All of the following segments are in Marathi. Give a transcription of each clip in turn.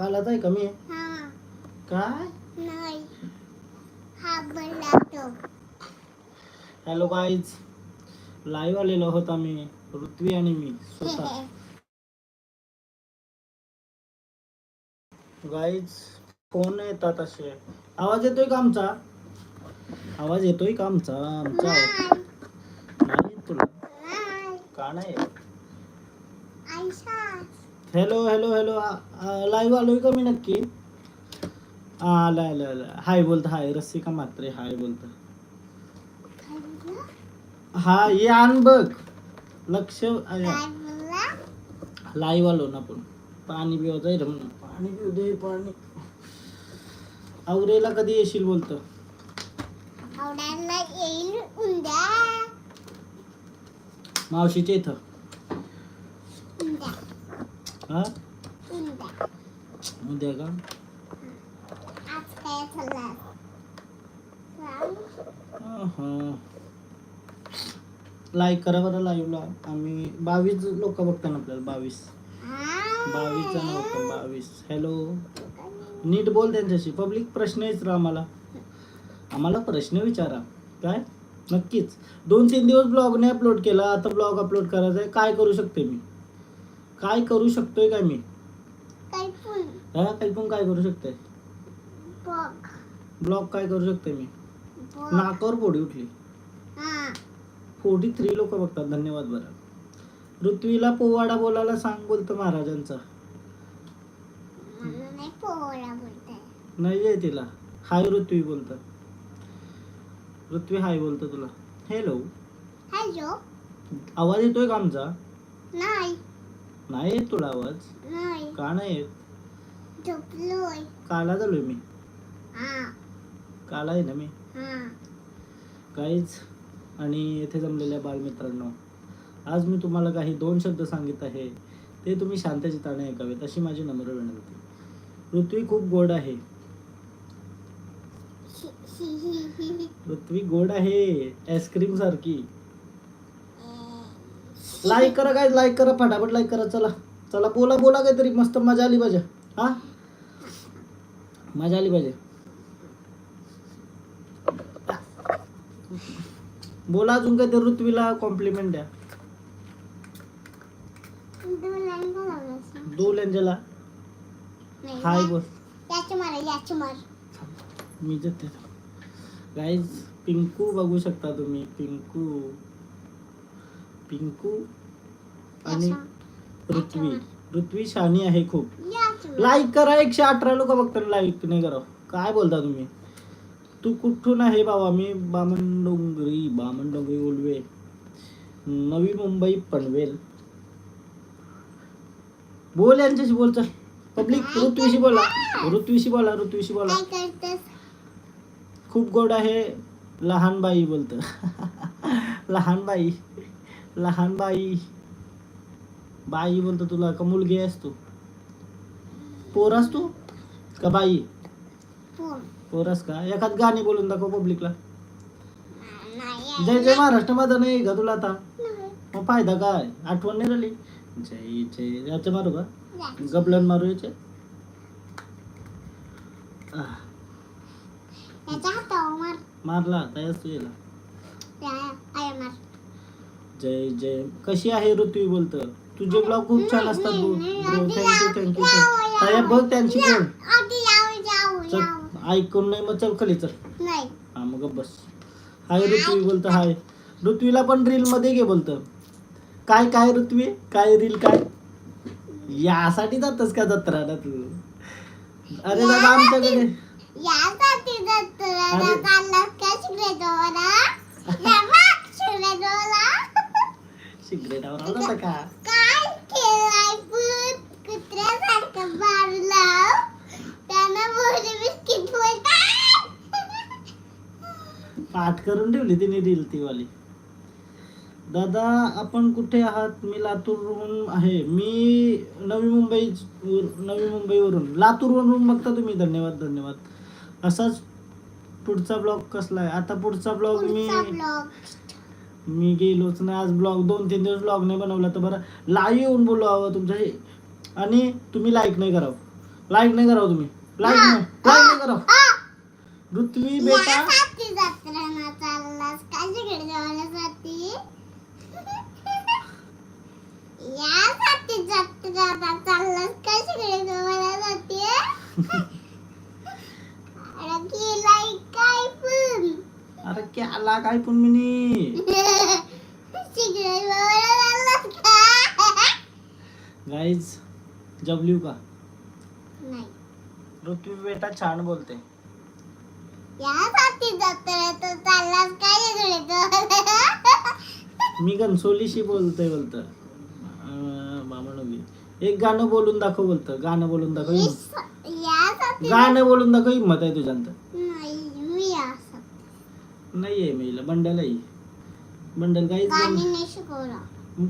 कालाच आहे कमी आहे? हा. काय? नाही. हा बोलतो हॅलो गाईज लाईव्ह आलेलो आहोत आम्ही. पृथ्वी आणि मी स्वतः गाईज फोन येतात असे आवाज येतोय का आमचा? आवाज येतोय का आमचा? आमचा. नाही. तुला? का नाही Ayesha. Hello hello hello live आलोय का मी नक्की? हा आला आला आला हाय बोलता हाय रसिका मात्रे हाय बोलता. हा ये आण बघ. लक्ष लाईव्ह आलो ना आपण. पाणी पिवा जाईल म्हणून. पाणी पिऊ दे पाणी. आवरेला कधी येशील बोलतं. मावशीच्या इथं. हा? उद्या. का? आज काय झालं लाईक करा बरं लाईव्हला आम्ही बावीस लोक बघतात आपल्याला बावीस. बावीस जण बघतात बावीस. हॅलो नीट बोल त्यांच्याशी. पब्लिक प्रश्न विचारा आम्हाला. आम्हाला प्रश्न विचारा. काय? नक्कीच. दोन तीन दिवस ब्लॉग नाही अपलोड केला. आता ब्लॉग अपलोड करायचा आहे काय करू शकते मी? काय करू शकतोय काय मी? हा काही पण काय करू शकते ब्लॉग काय करू शकते मी? नाकावर फोडी उठली. हा. फोर्टी थ्री लोक बघतात धन्यवाद बरं. ऋत्वीला पोवाडा बोलायला सांग बोलतो महाराजांचा. नाही तिला. हाय ऋत्वी बोलतं. ऋत्वी हाय बोलतो तुला. हॅलो हॅलो आवाज येतोय का आमचा? नाही. नाही येत तुला आवाज? नाही. का नाही येत? झोपलोय. काला झालोय मी. हा. काला आहे ना मी? हा. काहीच. आणि येथे जमलेल्या बालमित्रांनो आज मी तुम्हाला काही दोन शब्द सांगित आहे. ते तुम्ही शांत चित्ताने ऐकावेत अशी माझी नम्र विनंती. पृथ्वी खूप गोड आहे. पृथ्वी गोड आहे आईस्क्रीम सारखी. लाईक करा काय लाईक करा फटाफट लाईक करा चला. चला बोला बोला काहीतरी. मस्त मजा आली पाहिजे. हा? मजा आली पाहिजे. बोला अजून काहीतरी ऋत्वीला कॉम्प्लिमेंट द्या. दो लेंजला. हाय बोल. मी जाते गाईज पिंकू बघू शकता तुम्ही. पिंकू. पिंकू आणि पृथ्वी. पृथ्वी शानी आहे खूप. लाईक करा एकशे अठरा लोक बघतात लाईक नाही करा. काय बोलता तुम्ही? तू कुठून आहे बाबा? मी बामणडोंगरी बामणडोंगरी उलवे नवी मुंबई पनवेल. बोल यांच्याशी बोल चल. पब्लिक ऋत्वीशी बोला. ऋत्वीशी बोला ऋत्वीशी बोला. खूप गोड आहे लहान बाई बोलत. लहान बाई लहान बाई बाई बोलतो तुला का मुलगी आहेस तू? पोरास तू? का बाई? पोरास का? एखाद गाणी बोलून दाखव पब्लिकला जय जय महाराष्ट्र माझा नाही का तुला आता. मग फायदा काय? आठवण नाही राहिली? जय जय. याचे मारू का. गबलन मारू याचे? मारला तयास तू याला. जय जय. कशी आहे ऋतवी बोलत? तुझे ब्लॉग खूप छान असतात थँक्यू थँक्यू ताया बघ त्यांची चल ऐकून नाही मग चल खाली चल. नाही. हा मग बस. हाय ऋत्वी बोलत हाय. ऋत्वीला पण रील मध्ये घे बोलत. काय काय ऋत्वी? काय रील काय? यासाठी जातस का जत्रा तू? अरे दादा आमच्याकडे. अरे. सिगरेटावर आला होता का? काय केलाय पण कुत्र्यासारखं मारलं त्यानं मोठे बिस्किट पाठ करून ठेवली तिने रील ती वाली. दादा आपण कुठे आहात? मी लातूरहून आहे. मी नवी मुंबई नवी मुंबईवरून. लातूरवरून बघता तुम्ही. धन्यवाद धन्यवाद. असाच पुढचा ब्लॉग कसला आहे? आता पुढचा ब्लॉग मी मी गेलोच नाही आज ब्लॉग दोन तीन दिवस ब्लॉग नाही बनवला तर बरं. लाईव्ह येऊन बोलू हवं तुमच्या हे आणि तुम्ही लाईक नाही करावं. लाईक नाही करावं तुम्ही. लाईक नाही. लाईक नाही करावं. ऋत्वी बेटा. यासाठी जत्रेला चाललास काय तिकडे जेवण्यासाठी यासाठी जत्रेला चाललास काय तिकडे जेवण्यासाठी अरे केलाय काय पण का गाईज जबल्यू का? नाही. ऋत्वी बेटा छान बोलते. मी घनसोलीशी बोलतोय बोलत. मामा एक गाणं बोलून दाखव बोलतं. गाणं बोलून दाखव गाणं बोलून दाखव हिंमत आहे मी यासाठी नाहीये मीला बंडल आहे बंडल काहीच नाही शिकवला.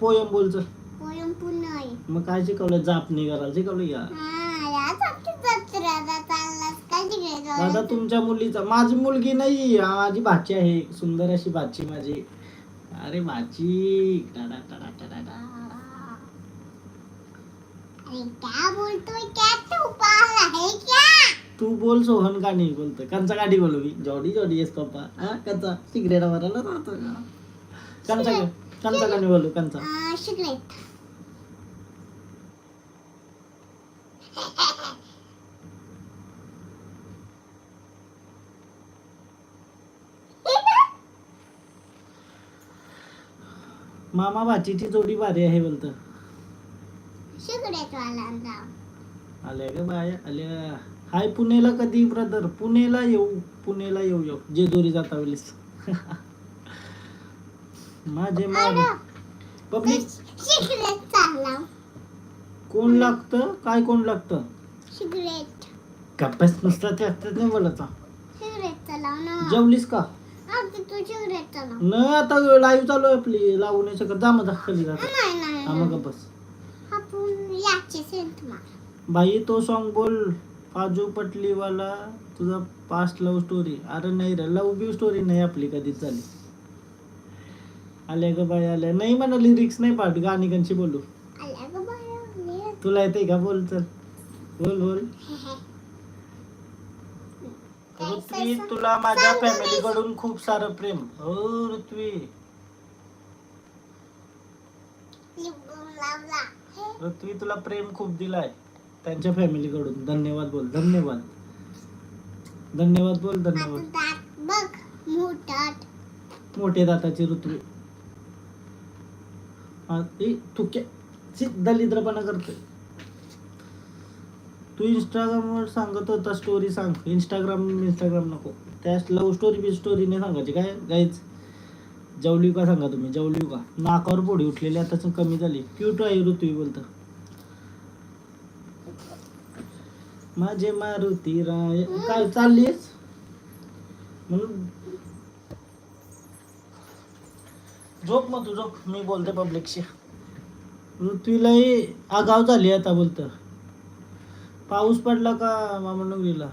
पोयम बोलच पोयम आहे मग काय शिकवलं? जापणी करायला शिकवलं या दादा तुमच्या मुलीचा माझी मुलगी नाही माझी भाची आहे. सुंदर अशी भाची माझी. अरे भाची. टाडा टाडा टाडा टाडा. अरे क्या बोलतोय? क्या तू पाहला है क्या? तू बोल सोहन गाणी बोलतो कंचा गाडी बोलू मी. Jordi Jordi yes papa. हा कंचा. सिगरेट मारायला राहतो का? कंचा कंचा गाणी बोलू कंचा. सिगरेट. मामा भाचीची जोडी भारी आहे बोलतं. सिगरेट वाला आल्या ग बाया आल्या. हाय पुणेला कधी ब्रदर पुणेला येऊ पुणेला येऊ येऊ जेजुरी जाता वेळेस. माझे मार पब्लिक कोण लागतं? काय कोण लागतं? सिगरेट कप्प्यास नुसता त्यात नाही बोलायचा. सिगरेट चालव ना जेवलीस का? आता तू सिगरेट चालव न आता लाईव्ह चालू आहे आपली. लावू नाही शकत. जा खाली जाता नाही नाही हा मग बस आपण याचे सेंट मार बाई तो सॉन्ग बोल. काजू पटलीवाला तुझा पास्ट लव्ह स्टोरी अरे नाही रे लव्ह बिव स्टोरी नाही आपली कधीच झाली. आल्या ग बाई आल्या. नाही म्हणा लिरिक्स नाही पाठ गाणी कंची बोलू बाया तुला येते का? बोल चल. बोल बोल. ऋत्वी तुला माझ्या फॅमिली कडून खूप सारं प्रेम. हो ऋत्वी. ऋत्वी तुला प्रेम खूप दिलाय. त्यांच्या फॅमिली कडून धन्यवाद बोल. धन्यवाद. धन्यवाद बोल धन्यवाद. दात बघ मोठाट मोठे दाताची ऋत्वी हा, ए, तू क्या शी, दलिद्रपणा करतोय. तू इंस्टाग्रामवर सांगत होता स्टोरी सांग. इंस्टाग्राम इंस्टाग्राम नको. त्या लव्ह स्टोरी बी स्टोरी नाही सांगायची. काय? गाईच जवली का सांगा तुम्ही. जवली का नाकावर पोडी उठलेली आताच कमी झाली. क्यूट आहे ऋतवी बोलत. माझे मारुती राय. काय चाललीस म्हणून झोप मग तू झोप. मी बोलते पब्लिकशी. पृथ्वीलाही आगाव झाली आता बोलत. पाऊस पडला का मामनगरीला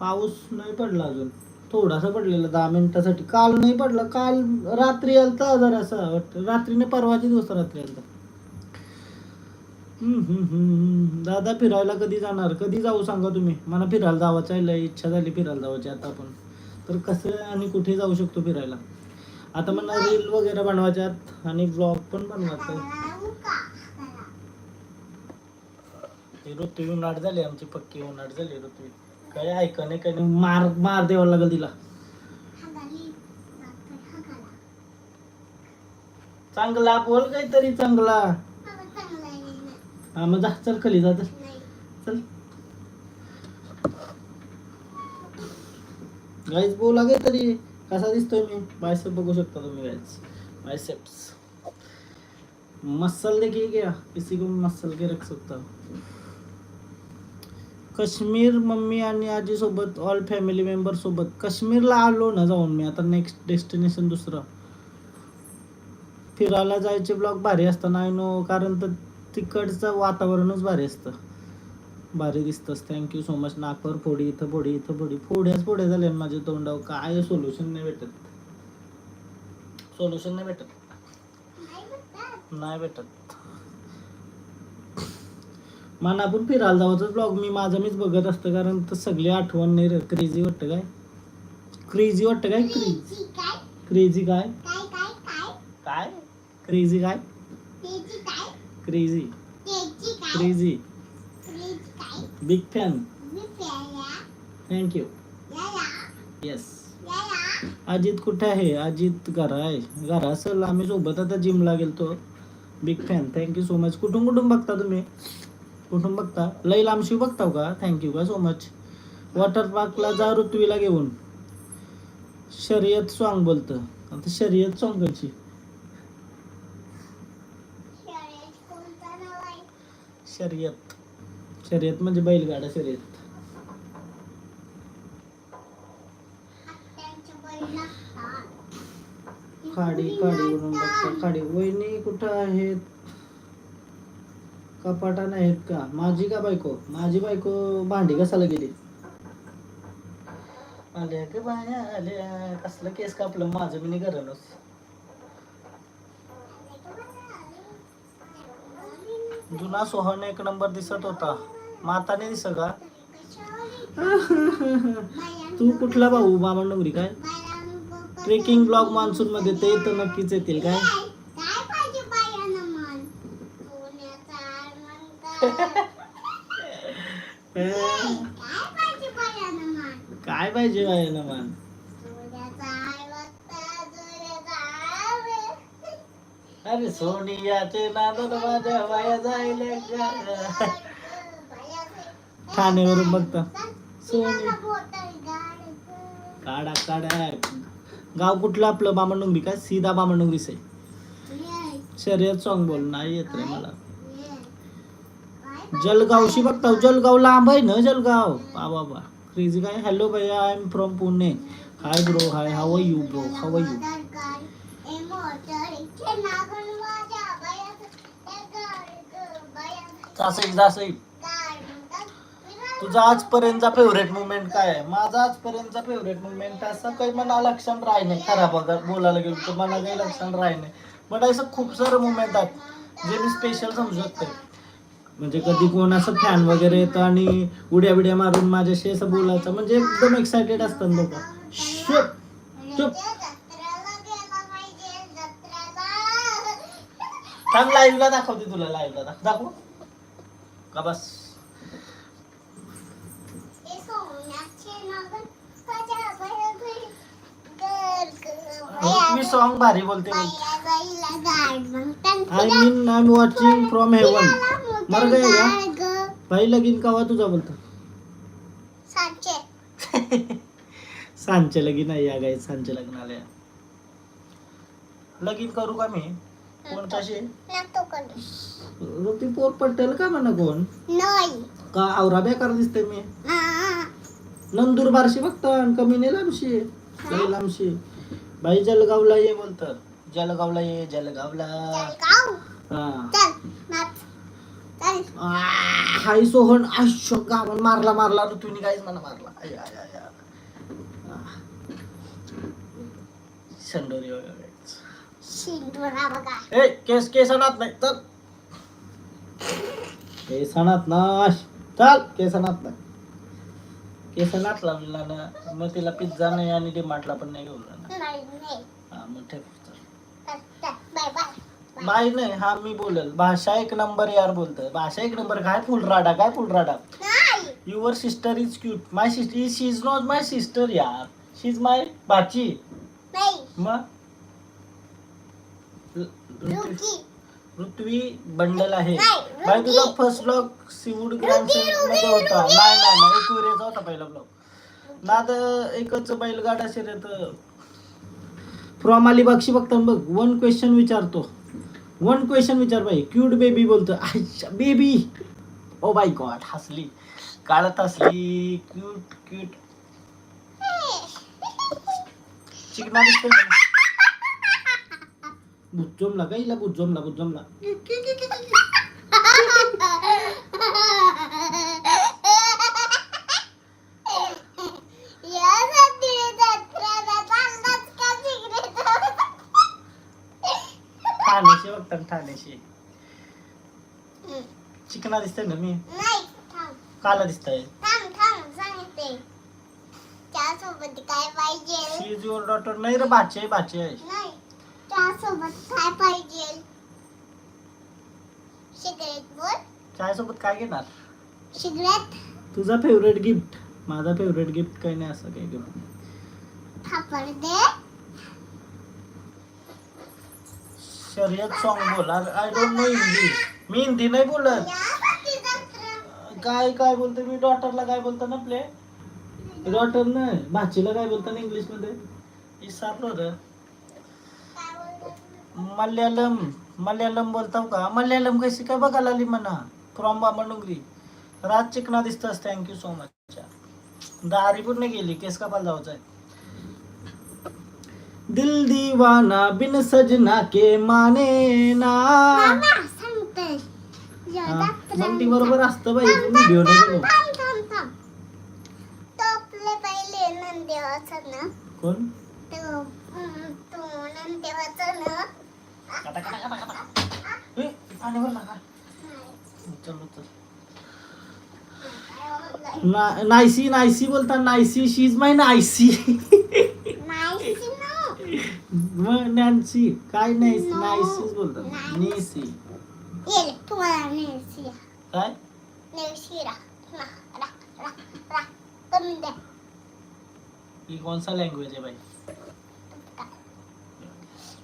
पाऊस नाही पडला अजून. थोडासा पडलेला दहा मिनिटासाठी. काल नाही पडला काल रात्री आलता जरासा. वाटतं रात्रीने परवाच्या दिवस रात्री आलता. दादा फिरायला कधी जाणार? कधी जाऊ सांगा तुम्ही? मला फिरायला जावायचं आहे लय इच्छा झाली फिरायला जावायची आता आपण. तर कसं आणि कुठे जाऊ शकतो फिरायला? आता मला रील वगैरे बनवायच्यात आणि ब्लॉग पण बनवायचं ऋतू उन्हाट झाली आमची पक्की उन्हाट झाली ऋतू. काय ऐका नाही काय नाही. मार मार द्यावा लागेल तिला. चांगला बोल काहीतरी चांगला. हा मग जा चल खाली जा चल. नाही चल गाईज तरी कसा दिसतोय मी? बायसेप बघू शकता तुम्ही गाईज बायसेप्स मसल देखिए क्या किसी को मसल के रख सकता काश्मीर मम्मी आणि आजी सोबत ऑल फॅमिली मेंबर सोबत काश्मीरला आलो ना जाऊन मी. आता नेक्स्ट डेस्टिनेशन दुसरं. फिरायला जायचे ब्लॉग भारी असताना आय नो कारण तर तिकडचं वातावरणच भारी असतं. भारी दिसतंस थँक्यू सो मच नाकावर फोडी इथं फोडी इथं फोडी फोड्याच फोड्या झाल्या माझ्या तोंडावर काय सोल्युशन नाही भेटत. सोल्युशन नाही भेटत. नाही भेटत. मला आपण फिरायला जावंच ब्लॉग मी माझा मीच बघत असतं कारण तर सगळी आठवण नाही क्रेझी वाटतं काय? क्रेझी वाटतं काय? क्रेझी क्रेझी काय? काय? क्रेझी काय? क्रेझी क्रेझी त्याची काय big fan thank you yes Ajit कुठे आहे? अजित घरा आहे. घरा असेल आम्ही सोबत आता जिमला गेलतो. Big fan thank you so much कुठून कुठून बघता तुम्ही? कुठून बघता? लई लांबशी बघताव का? थँक्यू का सो मच वॉटर पार्कला जा ऋत्वीला घेऊन. शर्यत सॉन्ग बोलतं. आता शर्यत सॉन्ग कशी शाळेत कोणता नाव आहे शर्यत. शर्यत म्हणजे बैलगाडा शर्यत. खाडी बघता. खाडी. वहिनी कुठं आहेत? कपाटा नाहीत का? माझी का बायको? माझी बायको भांडी कसाला गेली. आल्या का बाया? आल्या. कसलं केस कापलं? माझं मी नाही घरानच. जुना सोहन एक नंबर दिसत होता. माताने दिस का? तू कुठला भाऊ? मामा नगरी काय? ट्रेकिंग ब्लॉग मान्सून मध्ये ते तर नक्कीच येतील काय? काय पाहिजे बायानं मन अरे सोनियाचे नादन माझ्या वाया जायले गा. ठाण्यावरून बघता. सोनी. काढा काढा. गाव कुठलं आपलं? बामणडोंगरी काय सीधा बामणडोंगरीच आहे. शर्यत सॉन्ग बोल नाही येत रे मला. जलगावशी बघता. जलगाव लांब आहे ना जलगाव? बा बाबा क्रेझी काय हॅलो भैया I am from Pune hi bro hi how you bro how you Jasai Jasai. तुझा आजपर्यंतचा फेवरेट मुवमेंट काय आहे? माझा आजपर्यंतचा फेवरेट मुवमेंट असं काही मला लक्षात राही नाही. खरा बघा बोलायला गेलो तर मला काही लक्षात राही नाही. बट असं खूप सारं मुवमेंट आहेत जे मी स्पेशल समजू शकते. म्हणजे कधी कोण असं फॅन वगैरे येतं आणि उड्या बिड्या मारून माझ्याशी असं बोलायचं म्हणजे एकदम एक्सायटेड असतात लोक. शुप चुप थांब लाईव्हला दाखवते तुला लाईव्हला दाख दाखव. का बस? मी सॉन्ग भारी बोलते I mean I watching from heaven मर गए का? भाई लगीन कवा तुझा बोलतो? सांचे. लगीन आहे या गाय सांचे लग्न आल्या लगीन करू का मी? कोणताशी ती पोर पटेल का म्हणा कोण? नाही. का आवरा बेकार दिसते मी? नंदूर बारशी बघता आणि कमी नाही लांबशी. लई लांबशी. बाई जलगावला ये बोलतात जलगावला ये जलगावला. जळगाव हा. चल नाच. चल. आ, हाय सोहन आयुष्य गावन मारला मारला ऋतूनी काहीच मला मारला. आय, आय, आय, आय. आ. संडोरी वगैरे शिंदुरा बघा ए केस केसनात नाही. चल. केसनात नाश चल केसनात नाही केसनात लावला ना. मग तिला पिझ्झा नाही आणि डिमार्टला पण नाही घेऊन जाणार. नाही नाही हा मग ठेव. बाय नाही हा मी बोलेल. भाषा एक नंबर यार बोलतोय. भाषा एक नंबर. काय फुलराडा काय फुलराडा नाही. Your sister is cute my sister she is not my sister यार. शी इज माय बाची नाही मग? पृथ्वी बंडल आहे. रुकी. तुझा फर्स्ट ब्लॉग सिवूड ग्रँडमध्ये होता. नाही नाही नाही वेळेचा होता पहिला ब्लॉग नाद एकच बैलगाडा शर्यत फ्रॉम अलिबागशी बघता बघ वन क्वेश्चन विचारतो. वन क्वेश्चन विचार बाई. क्यूट बेबी बोलतो. अच्छा बेबी ओ बाय गॉड हसली. काळात हसली. क्यूट क्यूट चिकना दिसते का? बुज्जोमला का हिला बुज्जोमला बुज्जोमला यासाठी जत्रेला चाललास का जिगरीचं? ठाण्याशी बघतात ठाण्याशी चिकना दिसतंय ना मी नाही थांब काला दिसतंय थांब थांब सांगते त्यासोबत काय पाहिजे शी इज युअर डॉटर नाही रे बाचे बाचे आहे काय पाहिजे? सिगरेट बोल. चायसोबत काय घेणार? सिगरेट. तुझा फेवरेट गिफ्ट माझा फेवरेट गिफ्ट काही नाही असं काही गिफ्ट थापड दे. शर्यत सॉन्ग बोल. आय डोंट नो इंग्लिश मी हिंदी नाही बोलत. काय काय बोलतो मी डॉटरला काय बोलतो ना प्ले डॉटर नाही. भाचीला काय बोलतो ना इंग्लिशमध्ये विसरलो रे. काय बोलतात? मल्याळम मल्याळम बोलताव का? मल्याळम कशी काय बघायला आली म्हणा? फ्रॉम बामणुंगरी राज चिकना दिसतस थँक्यू सो मच दारी पूर्ण गेली केस कापायला जायचं आहे. दिल दीवाना बिन सजना के माने ना. मामा, सांगते. या हा, जत्रा. मग ती बरोबर असतं बाई थांब, व्हिडिओ नाही थांब, बनव. थांब, थांब, थांब. तो आपले पहिले नंदेवाचं ना कोण तो हम्म, तो नंदेवाचं ना काटा, काटा, काटा, काटा. ए, आणि बरं ना, काय? चल, चल. ना- नायसी नायसी बोलता नायसी शी इज माय नायसी नाही नो मग नॅन्सी काय नाही No. नायसीच बोलतात Nancy. नेसी येईल तुम्हाला नेसिया काय नेसिरा रा रा रा रा करून द्या ही कोणसा लँग्वेज आहे बाई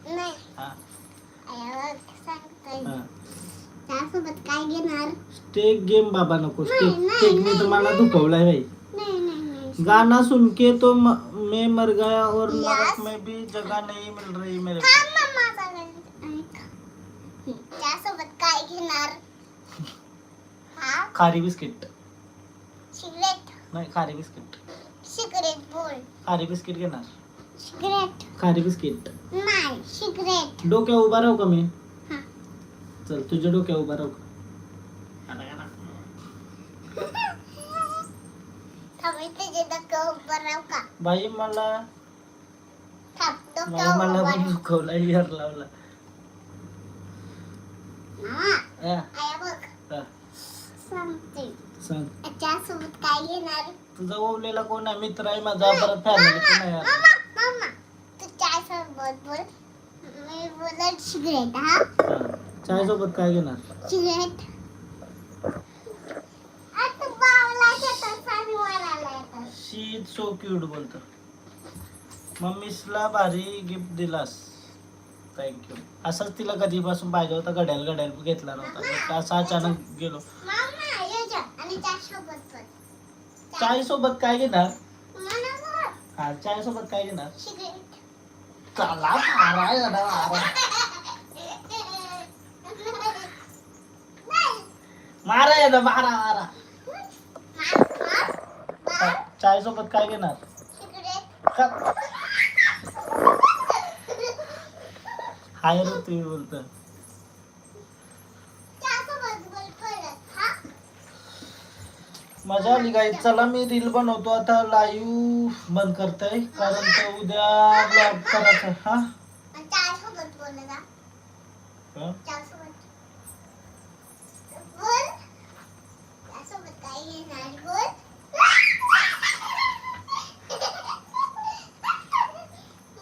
नाही हा स्टेक गेम बाबा नको स्टेक दुखवलाय नाही गाना सुन के तो म- मैं मर गया और नरक में भी जगह नहीं मिल रही मेरे को. त्यासोबत काय घेणार? खारी बिस्किट. सिगरेट. नाही खारी बिस्किट. सिगरेट बोल. खारी बिस्किट घेणार. सिगरेट. खारी बिस्किट. सिगरेट डोक्या उभा राहू का मी? हा. चल तुझ्या डोक्या उभा राहू का? का ना? थांब इथे जे डोकं उभं राहू का? बाई मला थांब डोकं मला उभं पण राहू. दुखवला इयर लावला. हा, आया बघ. हा. सांगते. सांग. काय घेणार? तुझा ओवलेला कोण आहे? मित्र आहे माझा परत फॅमिली पण आहे यार. मामा मामा. तू चाय सोबत बोल. बोलत सिगरेट हा? हा. चाय सोबत काय घेणार? सिगरेट. आता बावला घेतात आणि वराला येतात शी इज सो क्यूट बोलतो. मम्मीसला भारी गिफ्ट दिलास. थँक्यू असंच तिला कधीपासून पाहिजे होता घड्याल घड्याल घेतला नव्हता. एक असं अचानक गेलो. मामा ये जा. आणि चाय सोबत बोल चाय सोबत काय घेणार? मला बोल. हा चाय सोबत काय घेणार? सिगरेट. चला मारा याला मारा. नाही मारा याला मारा मारा चाय सोबत काय घेणार सिगरेट हाय रे तुम्ही बोलतो चाय सोबत बोल परत हा मजा आली गाई चला मी रील बनवतो आता. लाईव्ह बंद करतोय. कारण तर उद्या ब्लॉग करायचं हा?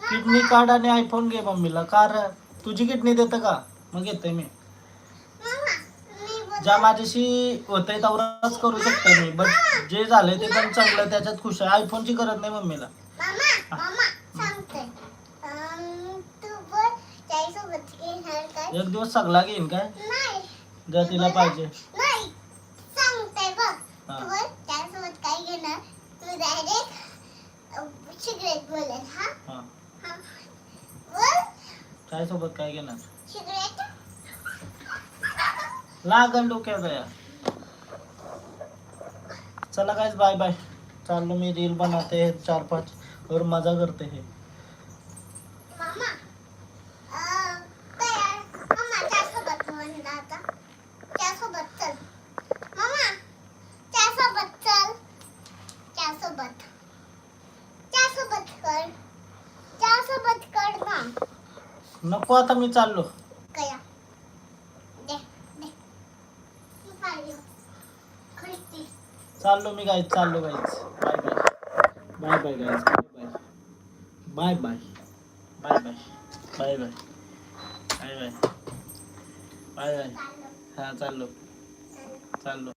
किडनी कार्ड आणि आयफोन घे मम्मीला. कार तुझी किडनी देतं का? मग घेतोय मी. ज्या माझ्याशी होतंय तेवढाच करू शकतो मी बट जे झालंय ते पण चांगलं त्याच्यात खुश आहे. आयफोनची गरज नाही मम्मीला. एक दिवस सगळा घेईन काय? नाही. जर तिला पाहिजे. काय सोबत काय घेणार? लागल डोक्यात या चला गाइस बाय बाय चाललो मी रील बनाते हैं चार पाच और मजा करते हैं. मामा अं, तयार. मामा त्यासोबत बोल ना आता त्यासोबत चल मामा त्यासोबत चल त्यासोबत त्यासोबत कर त्यासोबत कर ना नको आता मी चाललो कया दे दे मी पाहिलं चाललो मी गाईज चाललो guys bye bye bye bye guys bye bye bye bye bye bye bye bye bye bye bye bye हा चाललो. चाललो.